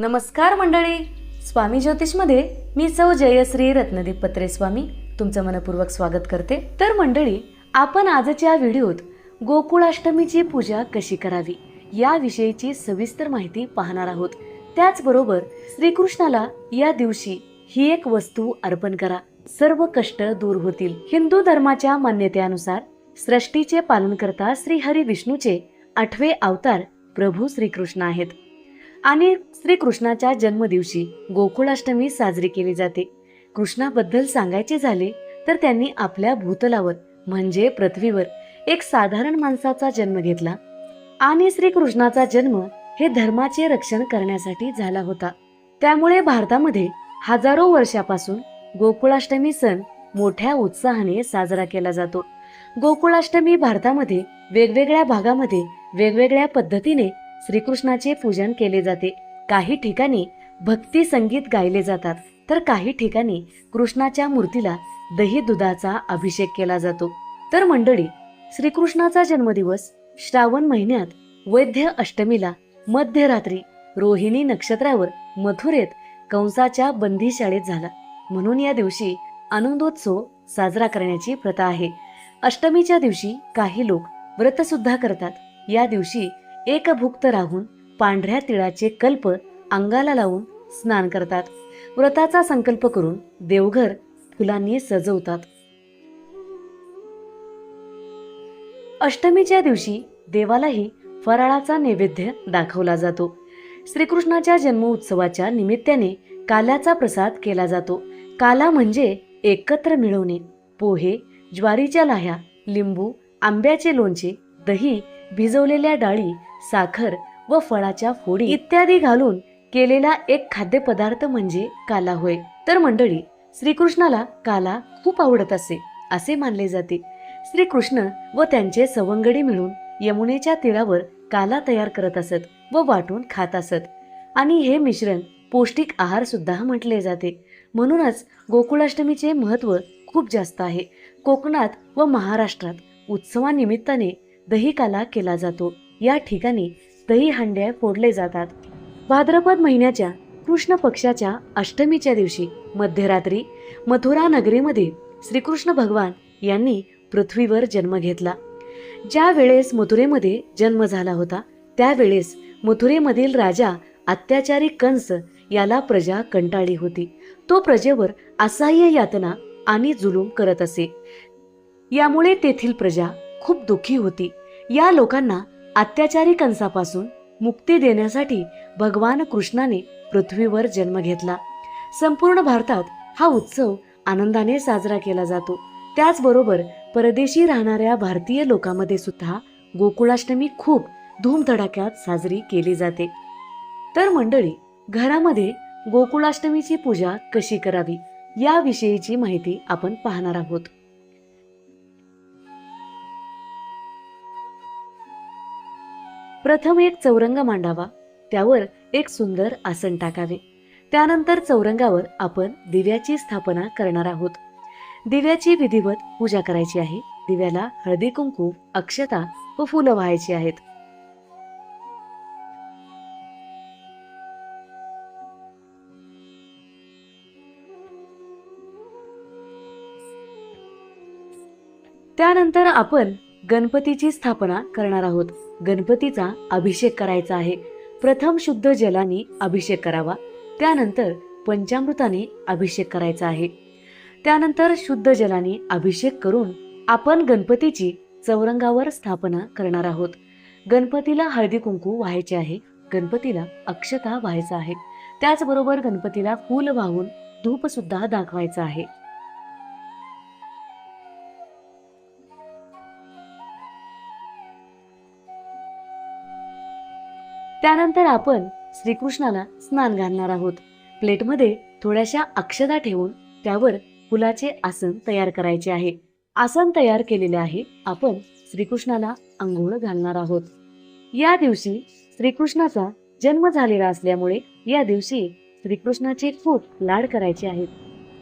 नमस्कार मंडळी. स्वामी ज्योतिषमध्ये मी सौ जयश्री रत्नदीप पत्रे स्वामी तुमचं मनपूर्वक स्वागत करते. तर मंडळी आपण आजच्या व्हिडिओत गोकुळाष्टमीची पूजा कशी करावी याविषयीची सविस्तर माहिती पाहणार आहोत. त्याचबरोबर श्रीकृष्णाला या दिवशी ही एक वस्तू अर्पण करा. सर्व कष्ट दूर होतील. हिंदू धर्माच्या मान्यतेनुसार सृष्टीचे पालन करता श्री हरी विष्णूचे आठवे अवतार प्रभू श्रीकृष्ण आहेत. आणि श्रीकृष्णाच्या जन्मदिवशी गोकुळाष्टमी साजरी केली जाते. कृष्णाबद्दल सांगायचे झाले तर त्यांनी आपल्या भूतलावर म्हणजे पृथ्वीवर एक साधारण माणसाचा जन्म घेतला. आणि श्रीकृष्णाचा जन्म हे धर्माचे रक्षण करण्यासाठी झाला होता. त्यामुळे भारतामध्ये हजारो वर्षापासून गोकुळाष्टमी सण मोठ्या उत्साहाने साजरा केला जातो. गोकुळाष्टमी भारतामध्ये वेगवेगळ्या भागामध्ये वेगवेगळ्या पद्धतीने श्रीकृष्णाचे पूजन केले जाते. काही ठिकाणी भक्ती संगीत गायले जातात. तर काही ठिकाणी कृष्णाच्या मूर्तीला दही दुधाचा अभिषेक केला जातो. तर मंडळी श्रीकृष्णाचा जन्मदिवस श्रावण महिन्यात वैद्य अष्टमीला मध्यरात्री रोहिणी नक्षत्रावर मथुरेत कंसाच्या बंदीशाळेत झाला. म्हणून या दिवशी आनंदोत्सव साजरा करण्याची प्रथा आहे. अष्टमीच्या दिवशी काही लोक व्रत सुद्धा करतात. या दिवशी एकभुक्त राहून पांढऱ्या तिळाचे कल्प अंगाला लावून स्नान करतात. व्रताचा संकल्प करून देवघर फुलांनी सजवतात. अष्टमीच्या दिवशी देवालाही फराळाचा नैवेद्य दाखवला जातो. श्रीकृष्णाच्या जन्मोत्सवाच्या निमित्ताने काल्याचा प्रसाद केला जातो. काला म्हणजे एकत्र मिळवणे. पोहे ज्वारीच्या लाह्या लिंबू आंब्याचे लोणचे दही भिजवलेल्या डाळी साखर व फळाच्या फोडी इत्यादी घालून केलेला एक खाद्यपदार्थ म्हणजे काला होय तर मंडळी श्रीकृष्णाला काला खूप आवडत असे असे मानले जाते. श्रीकृष्ण व त्यांचे सवंगडी मिळून यमुनेच्या तीरावर काला तयार करत असत व वाटून खात असत. आणि हे मिश्रण पौष्टिक आहार सुद्धा म्हटले जाते. म्हणूनच गोकुळाष्टमीचे महत्त्व खूप जास्त आहे. कोकणात व महाराष्ट्रात उत्सवानिमित्ताने दही काला केला जातो. या ठिकाणी दही हांड्या फोडले जातात. भाद्रपद महिन्याच्या कृष्ण पक्षाच्या अष्टमीच्या दिवशी मध्यरात्री मथुरा नगरीमध्ये श्रीकृष्ण भगवान यांनी पृथ्वीवर जन्म घेतला. ज्या वेळेस मथुरेमध्ये जन्म झाला होता त्यावेळेस मथुरेमधील राजा अत्याचारी कंस याला प्रजा कंटाळली होती. तो प्रजेवर असह्य यातना आणि जुलूम करत असे. यामुळे तेथील प्रजा खूप दुःखी होती. या लोकांना अत्याचारी कंसापासून मुक्ती देण्यासाठी भगवान कृष्णाने पृथ्वीवर जन्म घेतला. संपूर्ण भारतात हा उत्सव आनंदाने साजरा केला जातो. त्याचबरोबर परदेशी राहणाऱ्या भारतीय लोकांमध्ये सुद्धा गोकुळाष्टमी खूप धूमधडाक्यात साजरी केली जाते. तर मंडळी घरामध्ये गोकुळाष्टमीची पूजा कशी करावी याविषयीची माहिती आपण पाहणार आहोत. प्रथम एक चौरंग मांडावा त्यावर एक सुंदर आसन टाकावे. त्यानंतर चौरंगावर आपण दिव्याची स्थापना करणार आहोत. दिव्याची विधिवत पूजा करायची आहे. दिव्याला हळदी कुंकू अक्षता व फुलं व्हायची आहेत. त्यानंतर आपण गणपतीची स्थापना करणार आहोत. गणपतीचा अभिषेक करायचा आहे. प्रथम शुद्ध जलाने अभिषेक करावा. त्यानंतर पंचामृताने अभिषेक करायचा आहे. त्यानंतर शुद्ध जलाने अभिषेक करून आपण गणपतीची चौरंगावर स्थापना करणार आहोत. गणपतीला हळदी कुंकू व्हायचे आहे. गणपतीला अक्षता व्हायचा आहे. त्याचबरोबर गणपतीला फूल वाहून धूपसुद्धा दाखवायचं दाखवायचा आहे. त्यानंतर आपण श्रीकृष्णाला स्नान घालणार आहोत. प्लेटमध्ये थोड्याशा अक्षदा ठेवून त्यावर फुलाचे आसन तयार करायचे आहे. आसन तयार केलेले आहे. आपण श्रीकृष्णाला आंघोळ घालणार आहोत. या दिवशी श्रीकृष्णाचा जन्म झालेला असल्यामुळे या दिवशी श्रीकृष्णाचे खूप लाड करायचे आहेत.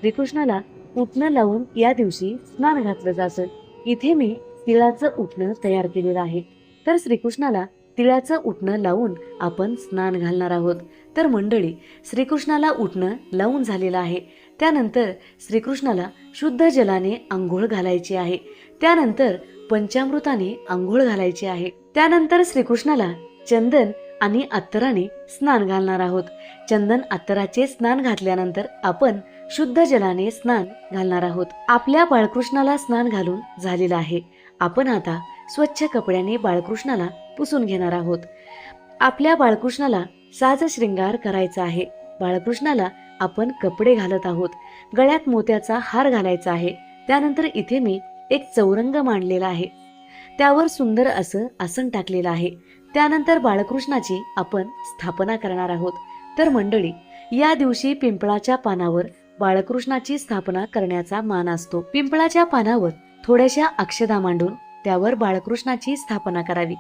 श्रीकृष्णाला उठणं लावून या दिवशी स्नान घातलं जातं. इथे मी तिळाचं उठणं तयार केलेलं आहे. तर श्रीकृष्णाला तिळाचं उठणं लावून आपण स्नान घालणार आहोत. तर मंडळी श्रीकृष्णाला उठणं लावून झालेलं आहे. त्यानंतर श्रीकृष्णाला शुद्ध जलाने आंघोळ घालायची आहे. त्यानंतर पंचामृताने आंघोळ घालायची आहे. त्यानंतर श्रीकृष्णाला चंदन आणि अत्तराने स्नान घालणार आहोत. चंदन अत्तराचे स्नान घातल्यानंतर आपण शुद्ध जलाने स्नान घालणार आहोत. आपल्या बाळकृष्णाला स्नान घालून झालेलं आहे. आपण आता स्वच्छ कपड्याने बाळकृष्णाला पुसून घेणार आहोत. आपल्या बाळकृष्णाला साज श्रृंगार करायचा आहे. बाळकृष्णाला आपण कपडे घालत आहोत. गळ्यात मोत्याचा हार घालायचा आहे. त्यानंतर इथे मी एक चौरंग मांडलेला आहे. त्यावर सुंदर असं आसन टाकलेलं आहे. त्यानंतर बाळकृष्णाची आपण स्थापना करणार आहोत. तर मंडळी या दिवशी पिंपळाच्या पानावर बाळकृष्णाची स्थापना करण्याचा मान असतो. पिंपळाच्या पानावर थोड्याशा अक्षदा मांडून त्यावर बाळकृष्णाची स्थापना करावी.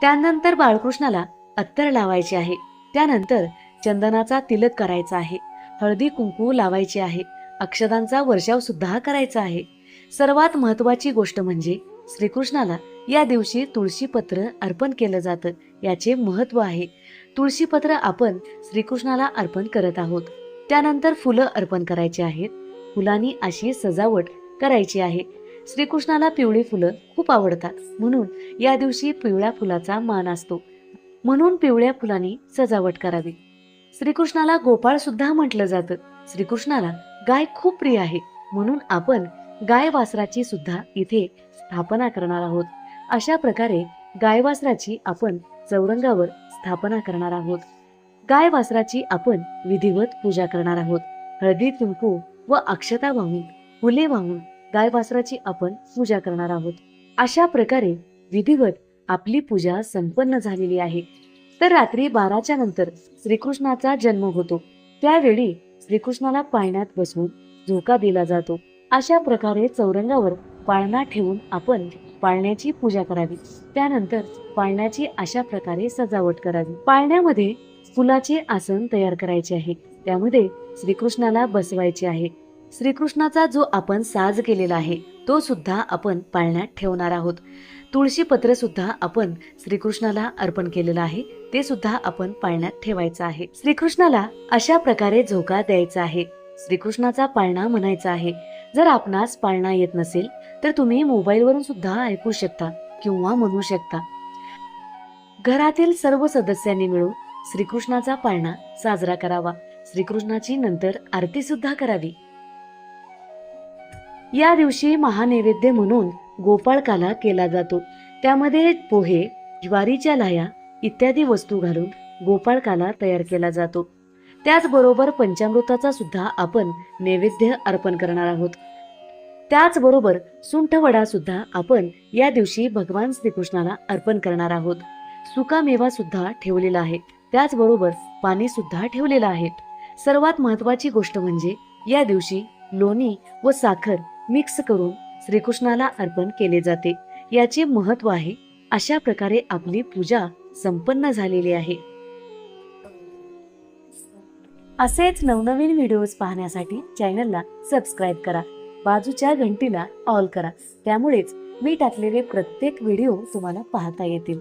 त्यानंतर बाळकृष्णाला अत्तर लावायचे आहे. त्यानंतर चंदनाचा तिलक करायचा आहे. हळदी कुंकू लावायचे आहे. अक्षदांचा वर्षाव सुद्धा करायचा आहे. सर्वात महत्वाची गोष्ट म्हणजे श्रीकृष्णाला या दिवशी तुळशीपत्र अर्पण केलं जातं. याचे महत्त्व आहे. तुळशीपत्र आपण श्रीकृष्णाला अर्पण करत आहोत. त्यानंतर फुलं अर्पण करायची आहेत. फुलांनी अशी सजावट करायची आहे. श्रीकृष्णाला पिवळी फुलं खूप आवडतात. म्हणून या दिवशी पिवळ्या फुलाचा मान असतो. म्हणून पिवळ्या फुलांनी सजावट करावी. श्रीकृष्णाला गोपाळ सुद्धा म्हटलं जातं. श्रीकृष्णाला गाय खूप प्रिय आहे. म्हणून आपण गाय वासराची सुद्धा इथे स्थापना करणार आहोत. अशा प्रकारे गाय वासराची आपण चौरंगावर स्थापना करणार आहोत. गाय वासराची आपण विधिवत पूजा करणार आहोत. हळदी कुंकू व अक्षता वाहून फुले वाहून गाय वासराची आपण पूजा करणार आहोत. अशा प्रकारे विधिवत आपली पूजा संपन्न झालेली आहे. तर रात्री बाराच्या नंतर श्रीकृष्णाचा जन्म होतो. त्यावेळी श्रीकृष्णाला पाळण्यात बसवून झोका दिला जातो. अशा प्रकारे चौरंगावर पाळणा ठेवून आपण पाळण्याची पूजा करावी. त्यानंतर पाळण्याची अशा प्रकारे सजावट करावी. पाळण्यामध्ये फुलाचे आसन तयार करायचे आहे. त्यामध्ये श्रीकृष्णाला बसवायचे आहे. श्रीकृष्णाचा जो आपण साज केलेला आहे तो सुद्धा आपण पाळण्यात ठेवणार आहोत. तुळशी पत्र सुद्धा आपण श्रीकृष्णाला अर्पण केलेलं आहे ते सुद्धा आपण पाळण्यात ठेवायचं आहे. श्रीकृष्णाला अशा प्रकारे झोका द्यायचा आहे. श्रीकृष्णाचा पाळणा म्हणायचा आहे जर आपणास पाळणा येत नसेल तर तुम्ही मोबाईलवरून सुद्धा ऐकू शकता किंवा म्हणू शकता. घरातील सर्व सदस्यांनी मिळून श्रीकृष्णाचा पाळणा साजरा करावा. श्रीकृष्णाची नंतर आरती सुद्धा करावी. या दिवशी महानैवेद्य म्हणून गोपाळकाला केला जातो. त्यामध्ये पोहे ज्वारीच्या लाया इत्यादी वस्तू घालून गोपाळकाला तयार केला जातो. त्याचबरोबर पंचामृताचा सुद्धा आपण नैवेद्य अर्पण करणार आहोत. त्याचबरोबर सुंठवडा सुद्धा आपण या दिवशी भगवान श्रीकृष्णाला अर्पण करणार आहोत. सुकामेवा सुद्धा ठेवलेला आहे. त्याचबरोबर पाणी सुद्धा ठेवलेलं आहे. सर्वात महत्वाची गोष्ट म्हणजे या दिवशी लोणी व साखर मिक्स करून श्रीकृष्णाला अर्पण केले जाते. याचे महत्त्व आहे अशा प्रकारे आपली पूजा संपन्न झालेली आहे. असेच नवनवीन व्हिडिओज पाहण्यासाठी चॅनलला सबस्क्राईब करा. बाजूच्या घंटीला ऑल करा. त्यामुळेच मी टाकलेले प्रत्येक व्हिडिओ तुम्हाला पाहता येतील.